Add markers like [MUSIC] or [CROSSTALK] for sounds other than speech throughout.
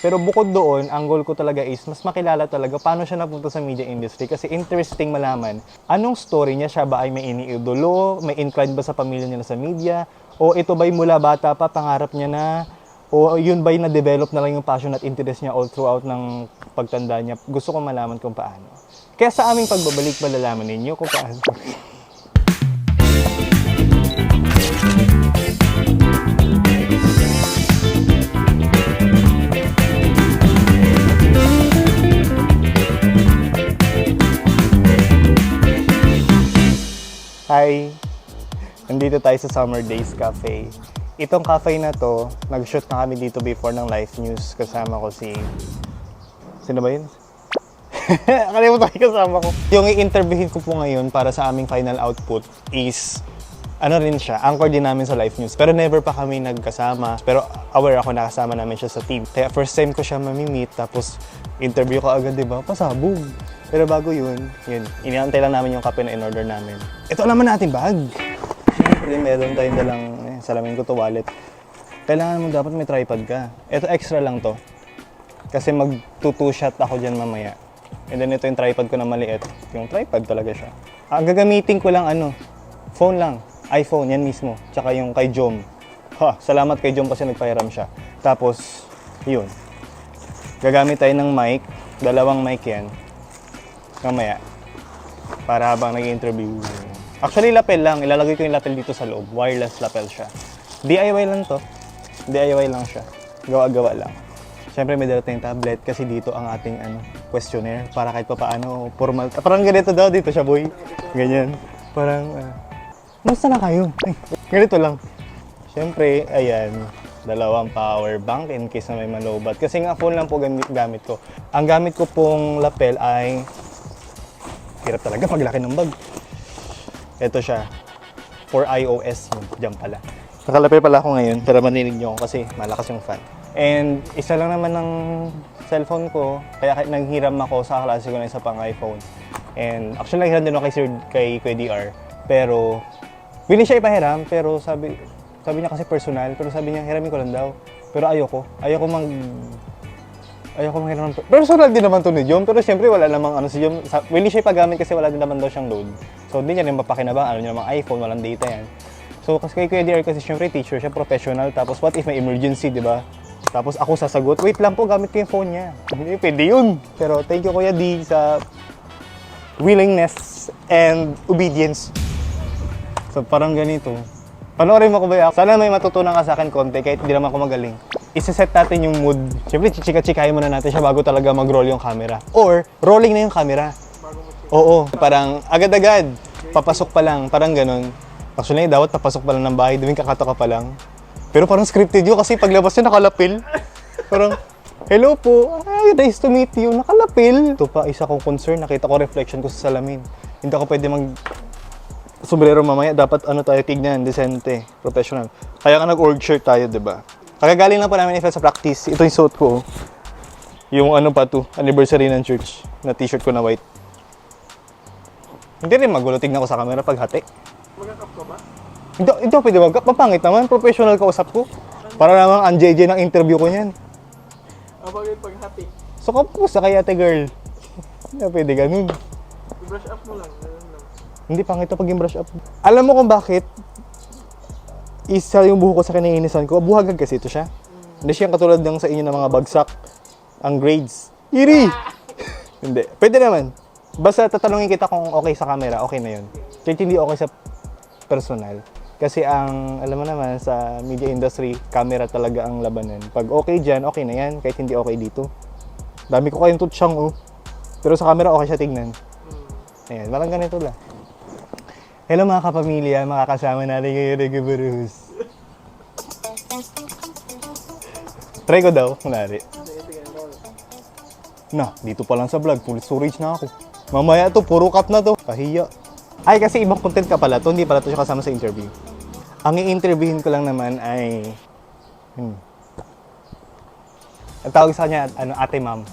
Pero bukod doon, ang goal ko talaga is mas makilala talaga paano siya napunta sa media industry kasi interesting malaman anong story niya, siya ba ay may iniidolo, may inclined ba sa pamilya niya na sa media, o ito ba'y mula bata pa, pangarap niya na, o yun ba'y na-develop na lang yung passion at interest niya all throughout ng pagtanda niya. Gusto ko malaman kung paano. Kaya sa aming pagbabalik, malalaman ninyo kung paano. Hi! Nandito tayo sa Summer Days Cafe. Itong cafe na to, nag-shoot na kami dito before ng live news. Kasama ko si... Sino ba yun? [LAUGHS] Nakalimutan ko kasama ko. Yung i-interviewin ko po ngayon para sa aming final output is ano rin siya, anchor din namin sa live news. Pero never pa kami nagkasama. Pero aware ako nakasama namin siya sa team. Kaya first time ko siya mamimit, tapos interview ko agad, di ba? Pasabog. Pero bago yun, yun, iniantay lang namin yung kape na in-order namin. Ito naman natin bag. Siyempre, meron tayong dalang, eh, salamin ko to wallet. Kailangan mo dapat may tripod ka. Ito extra lang to. Kasi mag two shot ako dyan mamaya. And then ito yung tripod ko na maliit. Yung tripod talaga siya. Ang gagamitin ko lang ano, phone lang. iPhone, yan mismo. Tsaka yung kay Jom. Ha, salamat kay Jom kasi nagpahiram siya. Tapos, yun. Gagamit tayo ng mic. Dalawang mic yan. Mamaya. Para habang nag-interview. Actually, lapel lang. Ilalagay ko yung lapel dito sa loob. Wireless lapel siya. DIY lang to. DIY lang siya. Gawa-gawa lang. Siyempre may dala tayong tablet kasi dito ang ating ano, questionnaire para kahit pa paano formal. Parang ganito daw dito siya, boy. Ganyan. Parang, uh, Musta na kayo? Ay, ganito lang. Siyempre, ayan, dalawang power bank in case na may malobat. Kasi nga phone lang po gamit ko. Ang gamit ko pong lapel ay, hirap talaga paglaki ng bag. Ito siya, for iOS yun, dyan pala. Nakalapel pala ako ngayon, pero maninig nyo ako kasi malakas yung fan. And isa lang naman ng cellphone ko, kaya kahit nanghiram ako sa klase ko na isa pang iPhone. And actually nanghiram din ako kay Sir, kay Kuya DR. Pero, willing siya ipahiram, pero sabi, sabi niya kasi personal, pero sabi niya, hiramin ko lang daw. Pero ayoko. Ayoko mag... Ayoko manghiram. ng- Personal din naman to ni Jom, pero siyempre wala namang ano si Jom. Sa- Willing siya ipagamit kasi wala din naman daw siyang load. So, hindi niya rin mapakinabang. Alam niya namang iPhone, walang data yan. So, kasi kay Kuya DR kasi siyempre teacher siya, professional. Tapos, what if may emergency, di ba? Tapos ako sasagot, wait lang po, gamit ko yung phone niya. Hindi, pwede yun. Pero thank you Kuya D sa willingness and obedience. So parang ganito. Panoorin mo ko ba Sana may matutunan ka sa akin konti kahit hindi naman ako magaling. Isa-set natin yung mood. Siyempre, chichika-chikahin muna natin siya bago talaga mag-roll yung camera. Or, rolling na yung camera. Oo. Parang agad-agad. Papasok pa lang. Parang ganun. Actually, dapat papasok pa lang ng bahay. Doon kakatoka pa lang. Pero parang scripted yun kasi paglabas niya nakalapil. Parang, hello po. Ay, nice to meet you. Nakalapil. Ito pa, isa kong concern. Nakita ko reflection ko sa salamin. Hindi ako pwede mag sombrero mamaya, dapat ano tayo tignan, decente, professional. Kaya nga nag-org shirt tayo, di ba? Kagagaling lang po namin isa sa practice. Ito yung suit ko. oh. Yung ano pa to, anniversary ng church, na t-shirt ko na white. Hindi rin magulo, tignan ko sa camera pag hati. Magkakap ka ba? Hindi, hindi ako pwede mag Mapangit naman, professional ka usap ko. Para namang ang JJ ng interview ko niyan. Ang bagay paghati. So, kapusta kay ate girl? Hindi pwede ganun. I-brush up mo lang. Lang. Hindi pangit ito pag brush up. Alam mo kung bakit? Isa yung buho ko sa kinainisan ko. Buhagag kasi ito siya. Hindi siya katulad ng sa inyo ng mga bagsak. Ang grades. Iri! [LAUGHS] hindi. Pwede naman. Basta tatanungin kita kung okay sa camera, okay na yun. Kahit hindi okay sa personal. Kasi ang, alam mo naman, sa media industry, camera talaga ang labanan. Pag okay dyan, okay na yan. Kahit hindi okay dito. Dami ko kayong tutsyang, oh. Pero sa camera, okay siya tignan. Ayan, parang ganito lang. Hello mga kapamilya, makakasama natin kayo Rego Barus. Try ko daw, kunwari. Na, dito pa lang sa vlog, full storage na ako. Mamaya to, puro cut na to. Kahiya. Ay, kasi ibang content ka pala to, hindi pala to siya kasama sa interview. Ang i-interviewin ko lang naman ay... Hmm. Ang tawag sa kanya, ano, ate ma'am.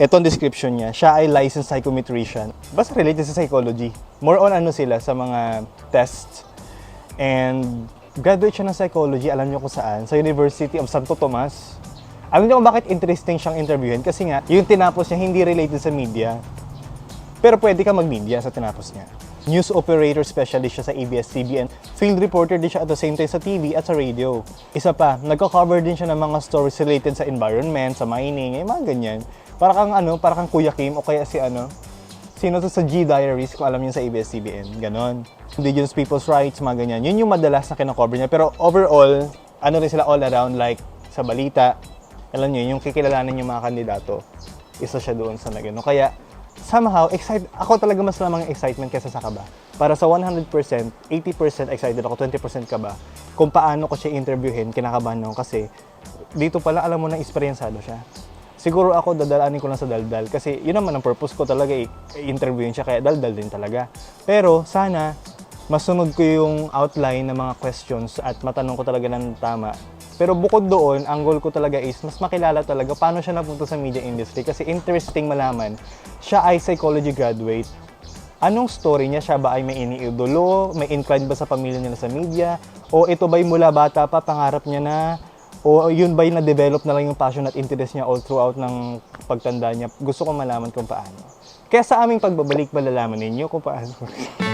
Ito ang description niya. Siya ay licensed psychometrician. Basta related sa psychology. More on ano sila sa mga tests. And graduate siya ng psychology, alam niyo kung saan? Sa University of Santo Tomas. Alam niyo kung bakit interesting siyang interviewin? Kasi nga, yung tinapos niya hindi related sa media. Pero pwede ka mag-media sa tinapos niya. News operator specialist siya sa ABS-CBN. Field reporter din siya at the same time sa TV at sa radio. Isa pa, nagko-cover din siya ng mga stories related sa environment, sa mining, eh, mga ganyan. Para kang ano, para kang Kuya Kim o kaya si ano, sino to sa G Diaries kung alam niyo sa ABS-CBN, ganon. Indigenous People's Rights, mga ganyan. Yun yung madalas na kinakover niya. Pero overall, ano rin sila all around, like sa balita, alam niyo, yung kikilalanin yung mga kandidato, isa siya doon sa nagano. Kaya, somehow, excited, ako talaga mas lamang ang excitement kaysa sa kaba. Para sa 100%, 80% excited ako, 20% kaba. Kung paano ko siya interviewin, kinakabahan ako kasi dito pala alam mo na eksperyensado siya. Siguro ako dadalanin ko lang sa daldal kasi yun naman ang purpose ko talaga i- i-interviewin siya kaya daldal din talaga. Pero sana masunod ko yung outline ng mga questions at matanong ko talaga ng tama. Pero bukod doon, ang goal ko talaga is mas makilala talaga paano siya napunta sa media industry kasi interesting malaman. Siya ay psychology graduate. Anong story niya? Siya ba ay may iniidolo? May inclined ba sa pamilya niya sa media? O ito ba'y mula bata pa, pangarap niya na? O yun ba'y na-develop na lang yung passion at interest niya all throughout ng pagtanda niya? Gusto ko malaman kung paano. Kaya sa aming pagbabalik, malalaman ninyo kung paano. [LAUGHS]